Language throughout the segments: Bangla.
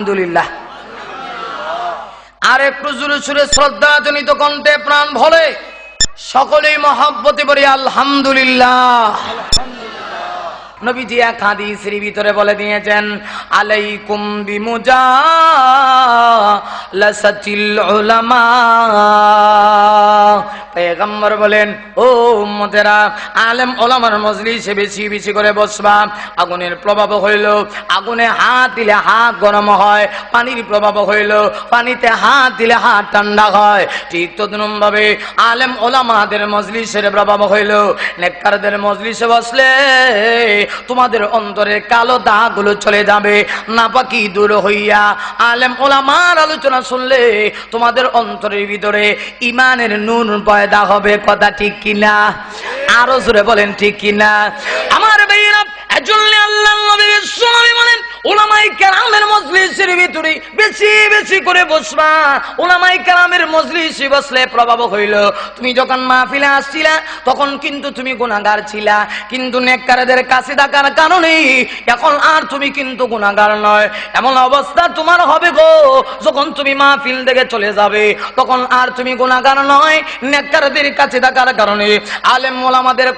আলহামদুলিল্লাহ। আর একটু জুড়ে সুরে শ্রদ্ধা জনিত কণ্ঠে প্রাণ ভরে সকলেই মহাব্বতে বলি আলহামদুলিল্লাহ। নবীজি এক হাদিসের ভিতরে বলে দিয়েছেন, আলাইকুম বিমুজা লাসাতিল উলামা। পেগম্বর বলেন, ও উম্মতেরা, আলেম ওলামার মজলিসে বেশি বেশি করে বসবা। আগুনের প্রভাব হইল, আগুনে হাত দিলে হাত গরম হয়, পানির প্রভাব হইল, পানিতে হাত দিলে হাত ঠান্ডা হয়। ঠিক তদনুম ভাবে আলেম ওলামাদের মজলিসের প্রভাব হইল, নেককারদের মজলিসে বসলে তোমাদের অন্তরের কালো দাগুলো চলে যাবে। নাপাকি দূর হইয়া আলেম ওলামার আলোচনা শুনলে তোমাদের অন্তরের ভিতরে ইমানের নুন পয়দা হবে, কথা ঠিক কিনা? আরও জোরে বলেন, ঠিক কিনা? আমার ভাইয়েরা, এজন্য আল্লাহ নবী বলেন ওলামাই কেরামের মজলিসের ভিতরে বেশি বেশি করে বসবা। প্রভাব তুমি যখন আসছিলা, তখন কিন্তু তুমি গুণাগার ছিলা। কিন্তু নেককারদের কাছে থাকার কারণে এখন আর তুমি কিন্তু গুণাগার নয়। এমন অবস্থা তোমার হবে গো, যখন তুমি মাহফিল থেকে চলে যাবে, তখন আর তুমি গুণাগার নয়, নেককারদের কাছে থাকার কারণে। আলেম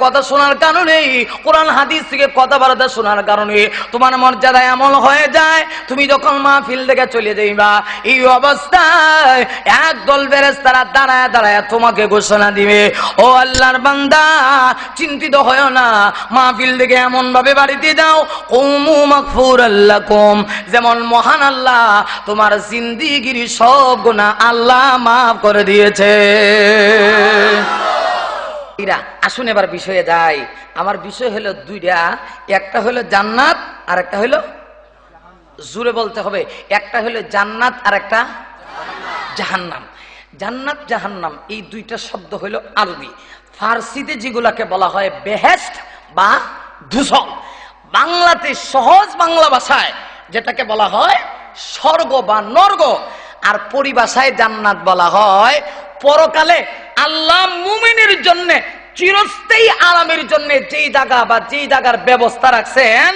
কথা শোনার কারণে, কোরআন হাদিস থেকে কথাবার্তা শোনার কারণে। তোমার মর্যাদা এমন হয়ে যায়, তুমি যখন মাহফিল থেকে চলে যাইবা, এই অবস্থায় একদল বেরেস্তারা দাঁড়ায় দাঁড়ায় তোমাকে ঘোষণা দিবে, ও আল্লাহর বান্দা, চিন্তিত হয় না, মাহফিল থেকে এমন ভাবে বাড়িতে যাও, কৌমু মাকফুর আল্লাহ কম যেমন মহান আল্লাহ তোমার জিন্দিগির সব গুণা আল্লাহ মাফ করে দিয়েছে। আসুন এবার বিষয়ে যাই। আমার বিষয় হলো দুইটা, একটা হলো জান্নাত আর একটা হলো জুড়ে বলতে হবে, একটা হলো জান্নাত আর একটা জাহান্নাম। জান্নাত, জাহান্নাম, এই দুইটা শব্দ হলো আরবি। ফার্সিতে যেগুলাকে বলা হয় বেহেস্ট বা ধূসর বাংলাতে সহজ বাংলা ভাষায় যেটাকে বলা হয় স্বর্গ বা নর্গ। আর পরিভাষায় জান্নাত বলা হয় পরকালে আল্লাহ মুমিনের জন্য চিরস্থায়ী আরামের জন্য যেই জায়গা বা যেই জায়গার ব্যবস্থা রাখছেন,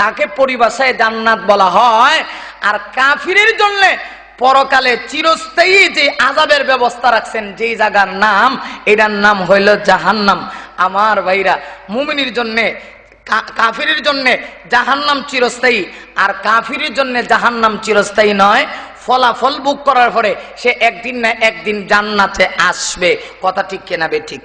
তাকে পরিভাষায় জান্নাত বলা হয়। আর কাফিরের জন্য পরকালে চিরস্থায়ী যে আজাবের ব্যবস্থা রাখছেন, যেই জায়গার নাম, এটার নাম হইল জাহান্নাম। আমার ভাইরা, মুমিনির জন্য কাফিরের জন্য জাহান্নাম চিরস্থায়ী, আর কাফিরের জন্য জাহান্নাম চিরস্থায়ী নয়। ফলাফল বুক করার পরে সে একদিন না একদিন জান্নাতে আসবে। কথা ঠিক কেনাবে ঠিক?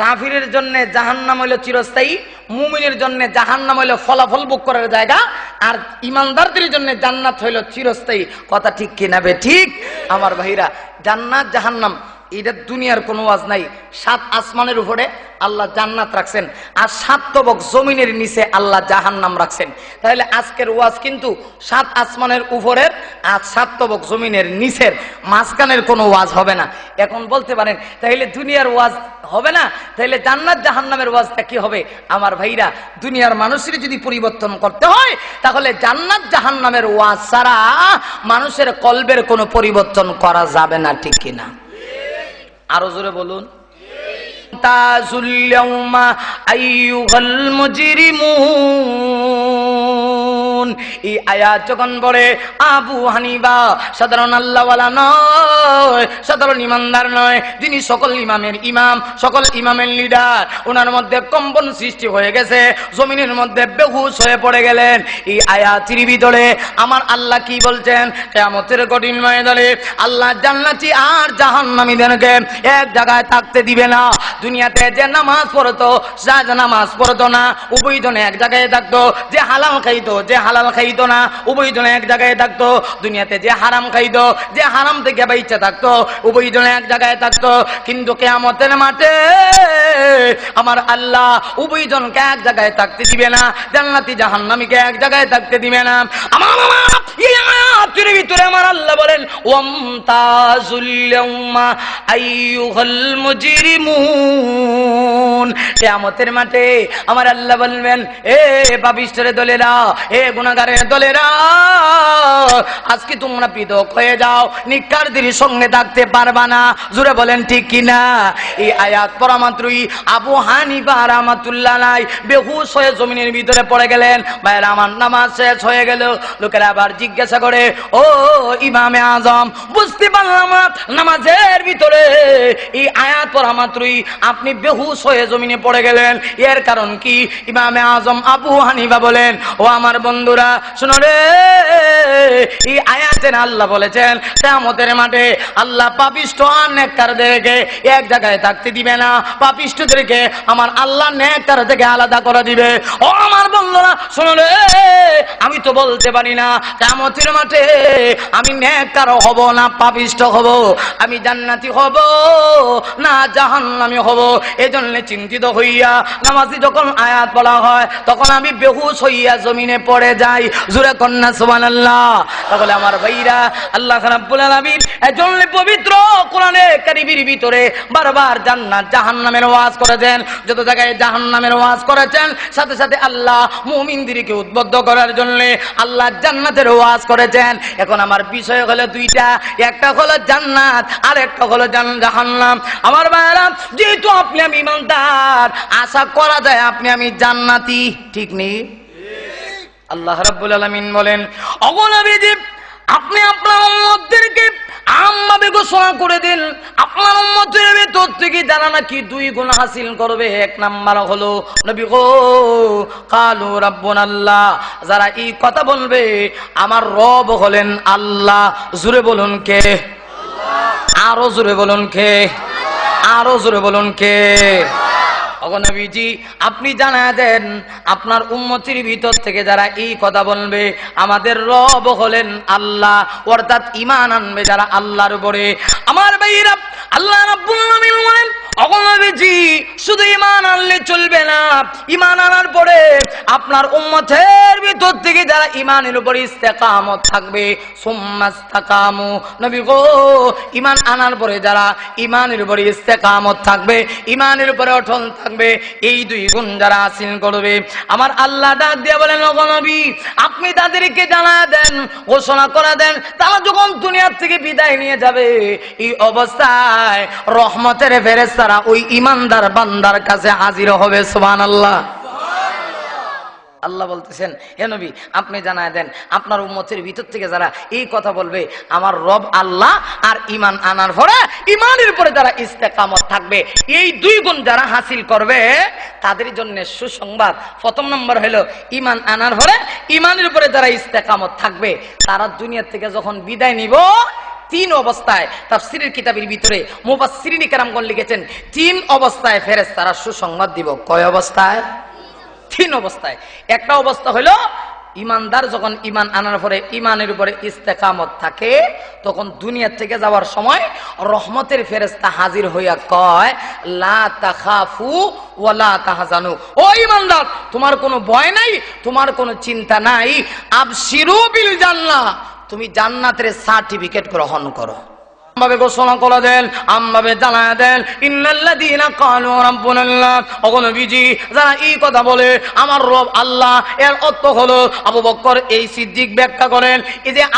কাফিরের জন্য জাহান্নাম হইল চিরস্থায়ী, মুমিনের জন্য জাহান্নাম হইল ফলাফল বুক করার জায়গা, আর ইমানদারদের জন্য জান্নাত হইল চিরস্থায়ী। কথা ঠিক কিনা বে ঠিক? আমার ভাইরা, জান্নাত জাহান্নাম এটা দুনিয়ার কোনো ওয়াজ নাই। সাত আসমানের উপরে আল্লাহ জান্নাত রাখছেন আর সাত তবক জমিনের নিচে আল্লাহ জাহান্নাম রাখছেন। তাহলে আজকের ওয়াজ কিন্তু সাত আসমানের উপরের আর সাত তবক জমিনের নিচের মাঝখানের কোনো ওয়াজ হবে না। এখন বলতে পারেন, তাহলে দুনিয়ার ওয়াজ হবে না? তাহলে জান্নাত জাহান্নামের ওয়াজটা কি হবে? আমার ভাইরা, দুনিয়ার মানুষের যদি পরিবর্তন করতে হয়, তাহলে জান্নাত জাহান্নামের ওয়াজ ছাড়া মানুষের কলবের কোনো পরিবর্তন করা যাবে না, ঠিক কিনা? আরও জোরে বলুন। তাজুল আইয়ুহাল মুজরিমুন। এই আয়াত যখন পড়ে, আবু হানিবা সাধারণ আল্লাহওয়ালা নয়, সাধারণ ইমানদার নয় সকল ইমামের ইমাম, সকল ইমামের লিডার, ওনার মধ্যে কম্পন সৃষ্টি হয়ে গেছে, জমিনের মধ্যে বেহুশ হয়ে পড়ে গেলেন। এই আয়াতির ভিতরে আমার আল্লাহ কি বলছেন? কেয়ামতের কঠিন আল্লাহ জান্নাতি আর জাহান্নামীদেরকে এক জায়গায় থাকতে দিবে না। দুনিয়াতে যে নামাজ পড়তো যা নামাজ পড়তো না উভয়জনে এক জায়গায় থাকতো, যে হালাল খাইতো, যে হালাল খাইতো না, উভয়জনে এক জায়গায় থাকতো। দুনিয়াতে যে হারাম খাইতো, যে হারাম থেকে বাইচা থাকতো, উভয়জনে এক জায়গায় থাকতো। কিন্তু কেয়ামতের মাঠে আমার আল্লাহ উভয়জনকে এক জায়গায় থাকতে দিবে না, জান্নাতি জাহান্নামীকে এক জায়গায় থাকতে দিবে না। আমার আমার আল্লাহ বলবেন, এ পাপিষ্ঠের দলেরা গুনাহগারের দলেরা, আজকে তোমরা পৃথক হয়ে যাও, নিকারদের সঙ্গে থাকতে পারবা না। জুড়ে বলেন, ঠিক কিনা এই আয়াত পড়া মাত্রই আবু হানিফা রাহমাতুল্লাহ নাই বেহুশ হয়ে জমিনের ভিতরে পড়ে গেলেন। ভাইয়ের, আমার নামাজ শেষ হয়ে গেল। লোকেরা আবার জিজ্ঞাসা করে, ও ইমামে আজম, বুঝতে পারলাম নামাজের ভিতরে। এই আয়াত পড়া মাত্রই আপনি বেহুশ হয়ে জমিনে পড়ে গেলেন। এর কারণ কি? ইমামে আজম আবু হানিবা বলেন, ও আমার বন্ধুরা আমি তো বলতে পারি না কেমতের মাঠে আমি নেককার হব না পাপিষ্ট হব, আমি জান্নাতি হব না জাহান্নামী হব। এজন্য চিন্তিত হইয়া নামাজি যখন আয়াত বলা হয়, তখন আমি বেহুশ হইয়া জমিনে পড়ে যাই। জুরে কন্যা, সুবহানাল্লাহ। তাহলে আমার ভাইরা, আল্লাহ রাব্বুল আলামিন পবিত্র কোরআনে কারিমের ভিতরে বারবার জান্নাত, জাহান্নামের ওয়াজ করেছেন। যত জায়গায় জাহান্নামের ওয়াজ করেছেন, সাথে সাথে আল্লাহ মুমিনদেরকে উদ্বুদ্ধ করার জন্য আল্লাহ জান্নাতের ওয়াজ করেছেন। এখন আমার বিষয় হলো দুইটা। একটা হলো জান্নাত আর একটা হলো জাহান্নাম। আমার ভাইরা, যেহেতু আপনি আমি ইমানদার, আশা করা যায় আপনি আমি জান্নাতি। ঠিক নেই? আল্লাহ রাব্বুল আলামিন বলেন অগণবিজি আপনি আপনার উম্মতদেরকে আমভাবে ঘোষণা করে দিন। আপনার উম্মতের ভেতর থেকে যারা নাকি দুই গুণ হাসিল করবে, এক নাম্বার হলো, নবী গো, কালু রাব্বুন আল্লাহ যারা এই কথা বলবে, আমার রব হলেন আল্লাহ। জুড়ে বলুন কে? আরও জোরে বলুন কে? আরও জোরে বলুন কে? অগনবীজি আপনি জানা দেন, আপনার উন্মতির ভিতর থেকে যারা এই কথা বলবে, আমাদের রব হলেন আল্লাহ, অর্থাৎ ইমান আনবে যারা আল্লাহর উপরে। আমার ভাইরা আল্লাহ রাব্বুল আলামিন বলেন অগনবীজি শুধু ইমান আনলে চলবে না। ইমান আনার পরে আপনার উম্মতের ভিতর থেকে যারা ইমানের উপরে ইস্তেকামত থাকবে নবী গো ইমান আনার পরে যারা ইমানের উপরে ইস্তেকামত থাকবে ইমানের উপরে অটল থাকবে, এই দুই গুণ যারা হাসিল করবে। আমার আল্লাহ ডাক দিয়ে বলেন ওগো আপনি তাদেরকে জানা দেন, ঘোষণা করে দেন, তারা যখন দুনিয়ার থেকে বিদায় নিয়ে যাবে, এই অবস্থায় রহমতের ফেরেস্তারা ওই ইমানদার বান্দার কাছে হাজির হবে, সুবহানাল্লাহ। আল্লাহ আল্লাহ বলতেছেন, হে নবী, আপনি জানায় দেন, আপনার উম্মতের ভিতর থেকে যারা এই কথা বলবে, আমার রব আল্লাহ আর ইমান আনার পরে ইমানের উপরে যারা ইস্তেকামত থাকবে। এই দুই গুণ যারা হাসিল করবে, তাদের জন্য সুসংবাদ। প্রথম নম্বর হলো ইমান আনার পরে ইমানের উপরে যারা ইস্তেকামত থাকবে, তারা দুনিয়া থেকে যখন বিদায় নিব তিন অবস্থায় তাফসিরের কিতাবের ভিতরে মুফাসসিরিন কেরামগণ লিখেছেন, তিন অবস্থায় ফেরেস তারা সুসংবাদ দিব। কয় অবস্থায়? তিন অবস্থায়। একটা অবস্থা হলো, ইমানদার যখন ইমান আনার পরে ইমানের উপরে ইস্তেকামত থাকে, তখন দুনিয়া থেকে যাওয়ার সময় রহমতের ফেরেস্তা হাজির হইয়া কয়, লা তাখাফু ওয়ালা ও ইমানদার, তোমার কোনো ভয় নাই, তোমার কোনো চিন্তা নাই। আবশিরু বিল জান্নাহ। তুমি জান্নাতের সার্টিফিকেট গ্রহণ করো। ভাবে ঘোষণা করে দেন আমভাবে জানা দেন, ইন্নাল্লাযীনা ক্বালু কথা বলে, আমার রব আল্লাহ। এর অর্থ এই ব্যাখ্যা করেন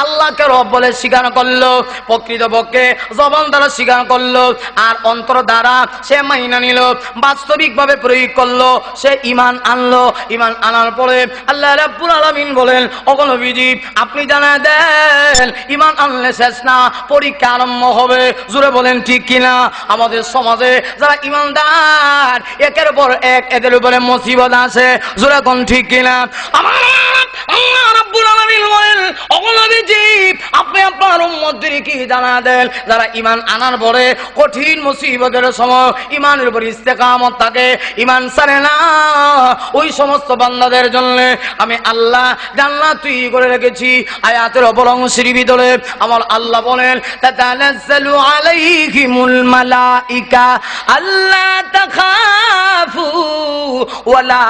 আল্লাহকে রব বলে স্বীকার করল দ্বারা স্বীকার করল, আর অন্তর দ্বারা সে বাস্তবিকভাবে প্রয়োগ করল, সে ইমান আনলো। ইমান আনার পরে আল্লাহ রাব্বুল বলেন অগনবীজি আপনি জানা দেন ইমান আনলে শেষ না, পরীক্ষা আরম্ভ হবে। জুড়ে বলেন, ঠিক কিনা? আমাদের সমাজে যারা ইমানদার, একের পর এক এদের উপরে মুসিবত আছে। জুড়ে কোন ঠিক কিনা? আমার দেন? যারা ইমান কঠিন মুসিবতের সময় থাকে ইমান না। ওই সমস্ত জন্য আমি আল্লাহ জান্নাত তুই করে রেখেছি। আয়াতের অপর অংশের ভিতরে আমার আল্লাহ বলেন মালাইকা, আল্লা তাখাফু ওয়ালা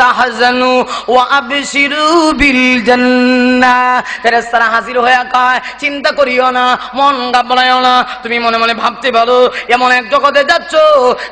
তাহজানু ওয়া আবশিরু বিল জান্নাহ ফেরেস্তারা হাজির হয়ে কয়, চিন্তা করিও না, মন ঘাবড়াইও না। তুমি মনে মনে ভাবতে পারো, এমন এক জগতে যাচ্ছ,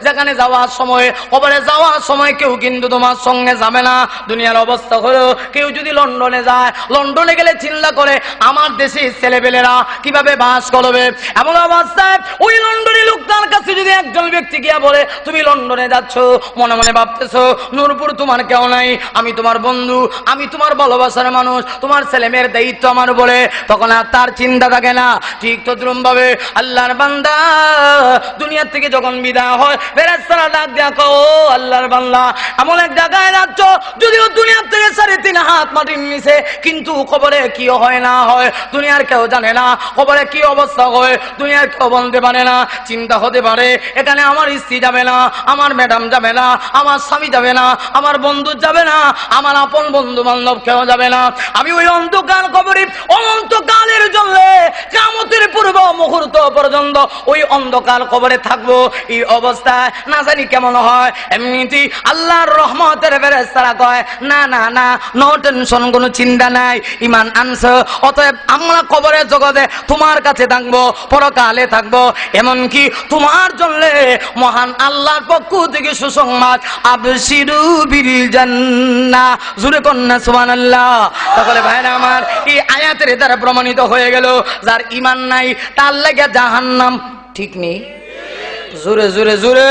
যেখানে যাওয়ার সময়, কবরে যাওয়ার সময় কেউ কিন্তু তোমার সঙ্গে যাবে না। দুনিয়ার অবস্থা হলো, কেউ যদি লন্ডনে যায়, লন্ডনে গেলে চিন্তা করে, আমার দেশের ছেলেপেলেরা কীভাবে বাস করবে? এমন অবস্থায় ওই লন্ডনী লোকটার কাছে যদি একজন ব্যক্তি গিয়া বলে, তুমি লন্ডনে যাচ্ছ? মনে মনে ভাবতেছো, নূরপুর তোমার কেউ নাই, আমি তোমার বন্ধু, আমি তোমার ভালোবাসার মানুষ, তোমার ছেলে মেয়ের দায়িত্ব আমার বলে তখন আর তার চিন্তা থাকে না। ঠিক তো ভাবে আল্লাহর বান্দা, দুনিয়ার থেকে যখন বিদায় হয় ফেরেস্তারা ডাক দেখো আল্লাহর বান্দা, এমন এক জায়গায় যাচ্ছ, যদিও দুনিয়ার থেকে সাড়ে তিন হাত মাটির নিচে, কিন্তু খবরে কি হয় না হয়, দুনিয়ার কেউ জানে না, খবরে কি অবস্থা হয়? দুনিয়ার কেউ বলতে পারে না চিন্তা হতে পারে, এখানে আমার স্ত্রী যাবে না, আমার ম্যাডাম যাবে না, আমার স্বামী যাবে না, আমার বন্ধু যাবে না, আমার আপন বন্ধু বান্ধব কেউ যাবে না। আমি ওই অন্ধকার কবরে অনন্তকালের জন্য কামতের পূর্ব মুহূর্ত পর্যন্ত ওই অন্ধকার কবরে থাকব। এই অবস্থায় না জানি কেমন হয়, এমনিতে আল্লাহর রহমতের ফেরেস্তারা কয়, না না না নো টেনশন কোনো চিন্তা নাই, ইমান আনছ, অতএব আমরা কবরের জগতে তোমার কাছে থাকব পরকালে থাকব। এমনকি তোমার জন্য মহান আল্লাহর পক্ষ থেকে সুসংবাদ আবসিরু বিল জান্না জুরে কন্যা, সুবহানাল্লাহ। তাহলে ভাইরা আমার, এই আয়াতের দ্বারা প্রমাণিত হয়ে গেল, যার ইমান নাই, তার লাগে জাহান্নাম ঠিক নেই। জোরে জোরে জোরে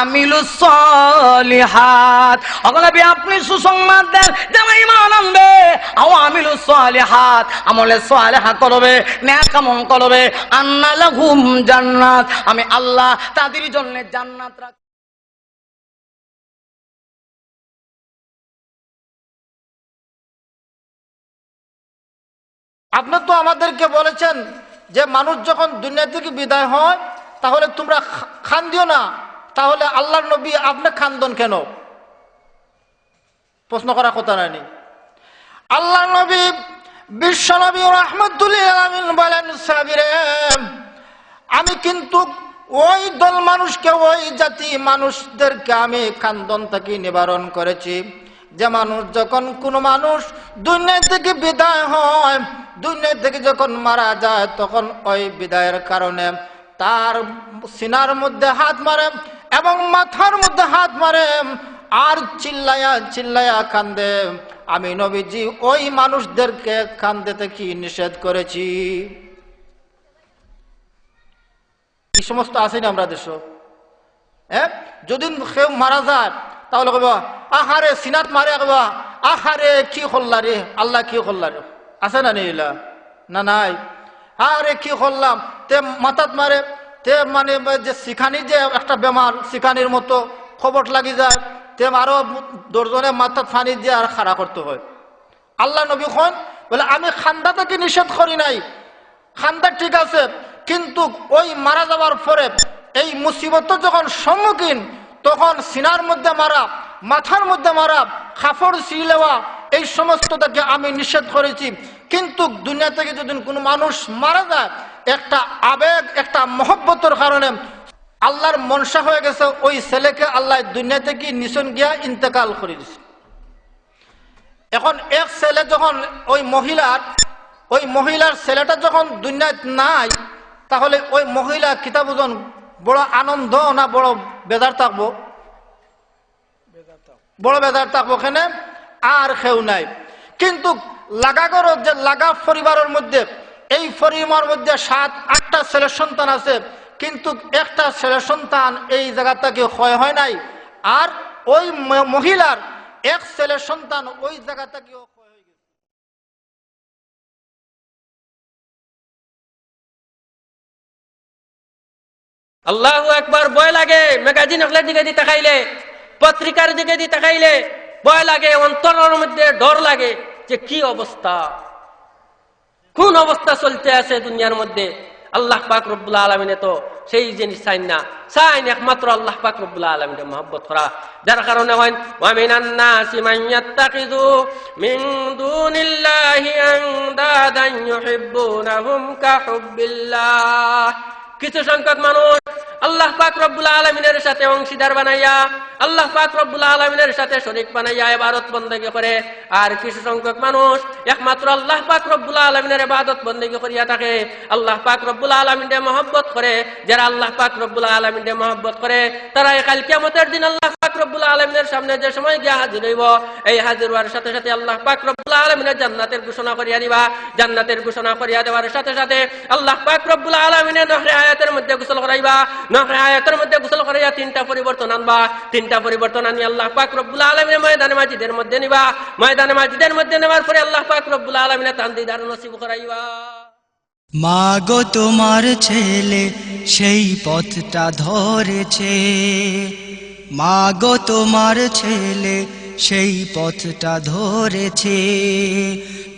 আমিলু সলিহাত। অগলাবি আপনি সুসংবাদ দেন। যারা ইমান আনবে। আও আমিলু সলিহাত। আমলে সলিহা করবে নেক আমল করবে। আন্না লাহুম জান্নাত। আমি আল্লাহ তাদের জন্য জান্নাত রাখ আপনি তো আমাদেরকে বলেছেন যে মানুষ যখন দুনিয়া থেকে বিদায় হয়, তাহলে তোমরা খান দিও না। তাহলে আল্লাহর নবী আপনি খান্দন কেন? প্রশ্ন করার কথা নাইনি আল্লাহ নবী বিশ্ব নবী রহমতুল্লাহ আলামিন বলেন আমি কিন্তু ওই দল মানুষকে, ওই জাতি মানুষদেরকে আমি খান্দন থেকে নিবারণ করেছি। যে মানুষ যখন কোনো মানুষ দুনিয়া থেকে বিদায় হয় দুনিয়া থেকে যখন মারা যায়, তখন ওই বিদায়ের কারণে তার সিনার মধ্যে হাত মারে এবং মাথার মধ্যে হাত মারে, আর চিল্লায়া চিল্লায়া কান্দে। আমি নবীজি, ওই মানুষদেরকে কান্দে থেকে নিষেধ করেছি? এই সমস্ত আসেনি আমরা দেশ হ্যাঁ? যদি কেউ মারা যায়, তাহলে কব আহারে সিনাত মারে কব আহারে, কি করলা রে? আল্লাহ কি করলা রে? আছে না নিলা না নাই? আরে কি করলাম? তে মাথাত মারে। তে মানে যে শিখানি যে একটা বেমার শিখানির মতো খবর লাগি যায়, তে আরও দশজনে মাথা ফানি দিয়ে আর খাড়া করতে হয়। আল্লাহ নবী খন, বলে, আমি খান্দা থেকে নিষেধ করি নাই। খান্দা ঠিক আছে, কিন্তু ওই মারা যাওয়ার পরে এই মুসিবত যখন সম্মুখীন, তখন সিনার মধ্যে মারা, মাথার মধ্যে মারা খাফড় সিলেওয়া এই সমস্ত থেকে আমি নিষেধ করেছি। কিন্তু দুনিয়া থেকে যদি কোনো মানুষ মারা যায়, একটা আবেগ, একটা মহব্বতের কারণে আল্লাহর মনসা হয়ে গেছে, ওই ছেলেকে আল্লাহ দুনিয়া থেকে নিশন গিয়া ইন্তেকাল করে দিছে। এখন এক ছেলে যখন ওই মহিলার ওই মহিলার ছেলেটা যখন দুনিয়ায় নাই, তাহলে ওই মহিলা কিতাব ওজন বড় আনন্দ না বড় বেজার থাকব? বড় বেজার থাকব ওখানে আর কেউ নাই। কিন্তু লাগাগর যে লাগা পরিবারের মধ্যে, এই পরিবার মধ্যে সাত, আটটা ছেলে সন্তান আছে, কিন্তু একটা ছেলে সন্তান এই জায়গাটাকে ক্ষয় হয় নাই, আর ওই মহিলার এক ছেলে সন্তান ওই গেছে। আল্লাহ একবার ভয় লাগে। ম্যাগাজিন হলের দিকে দিয়ে তাকাইলে, পত্রিকার দিকে দিয়ে তাকাইলে ভয় লাগে, অন্তরের মধ্যে ডর লাগে যে কি অবস্থা? কোন অবস্থা চলতে আছে দুনিয়ার মধ্যে? আল্লাহ পাক রব্বুল আলমিনে তো সেই জিনিস চাইন না। চাইন একমাত্র আল্লাহ পাক রব্বুল আলমিনে মহব্বত করা। যার কারণে হয় কিছু সংখ্যক মানুষ আল্লাহ পাক রব্বুল আলমিনের সাথে অংশীদার বানাইয়া, আল্লাহ পাক রব্বুল আলমিনের সাথে শরিক বানাইয়া এবারত বন্দী করে। আর কিছু সংখ্যক মানুষ একমাত্র আল্লাহ পাক রব্বুল আলমিনের এবাদত বন্দী করিয়া থাকে। আল্লাহ পাক রব্বুল আলমিনে মহব্বত করে। যারা আল্লাহ পাক রব্বুল আলমিনে মহব্বত করে তারা কাল কেমতের দিন আল্লাহ রব্বুল আলমিনের সামনে যে সময় গিয়া হাজির হইব, এই হাজির হওয়ার সাথে সাথে আল্লাহ পাক রব্বুল আলমিনের জান্নাতের ঘোষণা করিয়া দিবা। জান্নাতের ঘোষণা করিয়া দেওয়ার সাথে সাথে আল্লাহ পাক রব্বুল আলমিনের নহরে আয়াতের মধ্যে গোসল করাইবা। নহরে আয়াতের মধ্যে গোসল করাইয়া তিনটা পরিবর্তন আনবা। তিনটা পরিবর্তন আনি আল্লাহ পাক রব্বুল আলমিনের ময়দানে মাজিদের মধ্যে নিবা। ময়দানে মাজিদের মধ্যে নেওয়ার পরে আল্লাহ পাক রব্বুল আলমিনের তান দিদার নসিব করাইবা। মা গো তোমার ছেলে সেই পথটা ধরেছে। মা গো তোমার ছেলে সেই পথটা ধরেছে।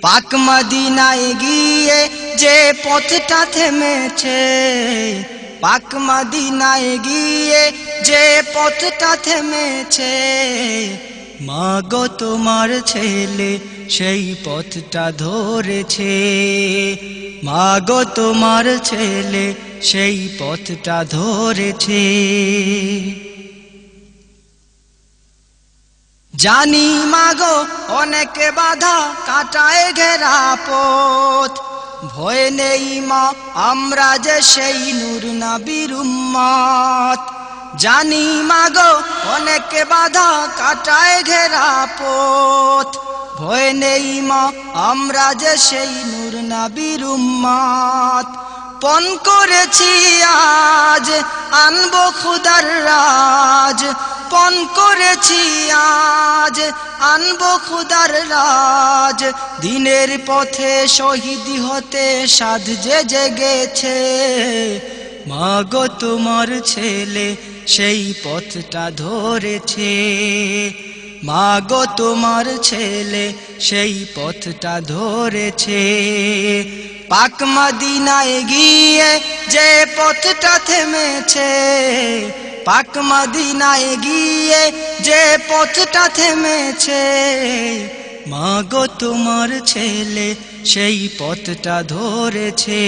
পাক মদিনায় গিয়ে যে পথটা থেমেছে, পাক মদিনায় গিয়ে যে পথটা থেমেছে মা গো তোমার ছেলে সেই পথটা ধরেছে। মা গো তোমার ছেলে সেই পথটা ধরেছে। জানি মাগো, অনেক বাধা কাটায় ঘেরা পথ। ভয় নেই মা, আমরা যে সেই নূর নাবির উম্মত জানি মাগো, অনেক বাধা কাটায় ঘেরা পথ। ভয় নেই মা, আমরা যে সেই নূর নাবির উম্মত পণ করেছি আজ, আনব খুদার রাজ। পণ করেছি আজ। আনব খুদার রাজ। দিনের পথে শহীদ হতে সাধ যে জেগেছে। মা গো তোমার ছেলে সেই পথটা ধরেছে। মা গো তোমার ছেলে সেই পথটা ধরেছে। পাক মদিনায় গিয়ে যে পথটা থেমেছে পাক মদিনায় গিয়ে যে পথটা থেমেছে মা গো তোমার ছেলে সেই পথটা ধরেছে।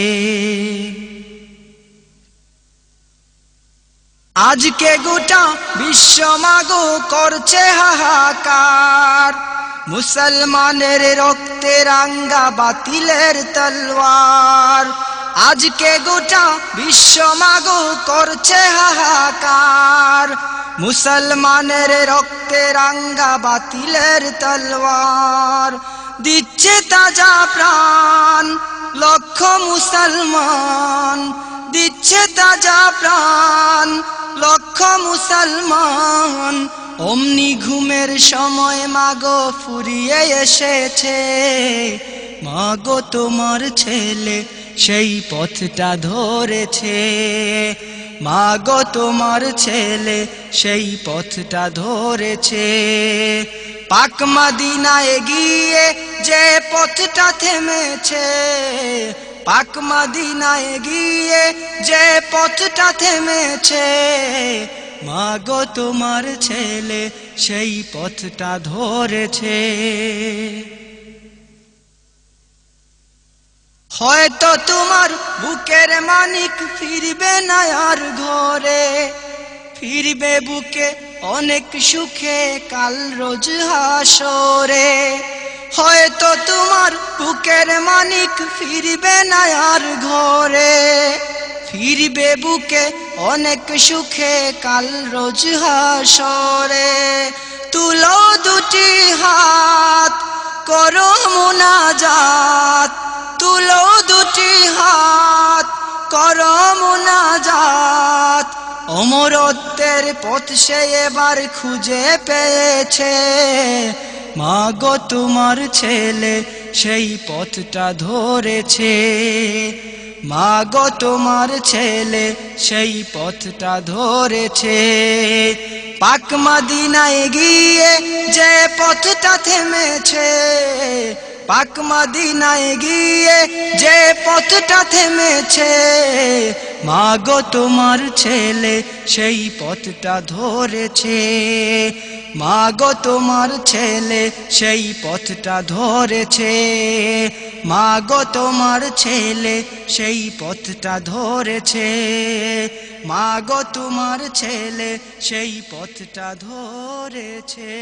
আজকে গোটা বিশ্ব মাগো করছে হাহাকার, মুসলমানের রক্তে রাঙ্গা বাতিলের তলোয়ার আজকে গোটা বিশ্ব মাগো করছে হাহাকার। মুসলমানের রক্তে রাঙ্গা বাতিলের তলোয়ার। দিচ্ছে তাজা প্রাণ, লক্ষ মুসলমান। দিচ্ছে তাজা প্রাণ, লক্ষ মুসলমান। অমনি ঘুমের সময় মাগো ফুরিয়ে এসেছে। মাগো তোমার ছেলে সেই পথটা ধরেছে। মাগো তোমার ছেলে সেই পথটা ধরেছে। পাক মদিনায় গিয়ে যে পথটা থেমেছে, পাক মদিনায় গিয়ে যে পথটা থেমেছে মা গো তোমার ছেলে সেই পথটা ধরেছে। হয়তো তোমার বুকের মানিক ফিরবে না আর ঘরে। ফিরবে বুকে অনেক সুখে কাল রোজ হাসরে। হয়তো তোমার বুকের মানিক ফিরবে না আর ঘরে। ফিরবে বুকে অনেক সুখে কাল রোজ হাসরে। তুলো দুটি হাত, করো মুনাজাত মুনাজাত অমরত্বের পথ সে এবার খুঁজে পেয়েছে। মা গো তোমার ছেলে সেই পথটা ধরেছে। মা গো তোমার ছেলে সেই পথটা ধরেছে। পাক মাদিনায় গিয়ে যে পথটা থেমেছে পাক মাদিনায় গিয়ে যে পথটা থেমেছে, মাগো তোমার ছেলে সেই পথটা ধরেছে। মাগো তোমার ছেলে সেই পথটা ধরেছে। মাগো তোমার ছেলে সেই পথটা ধরেছে। মাগো তোমার ছেলে সেই পথটা ধরেছে।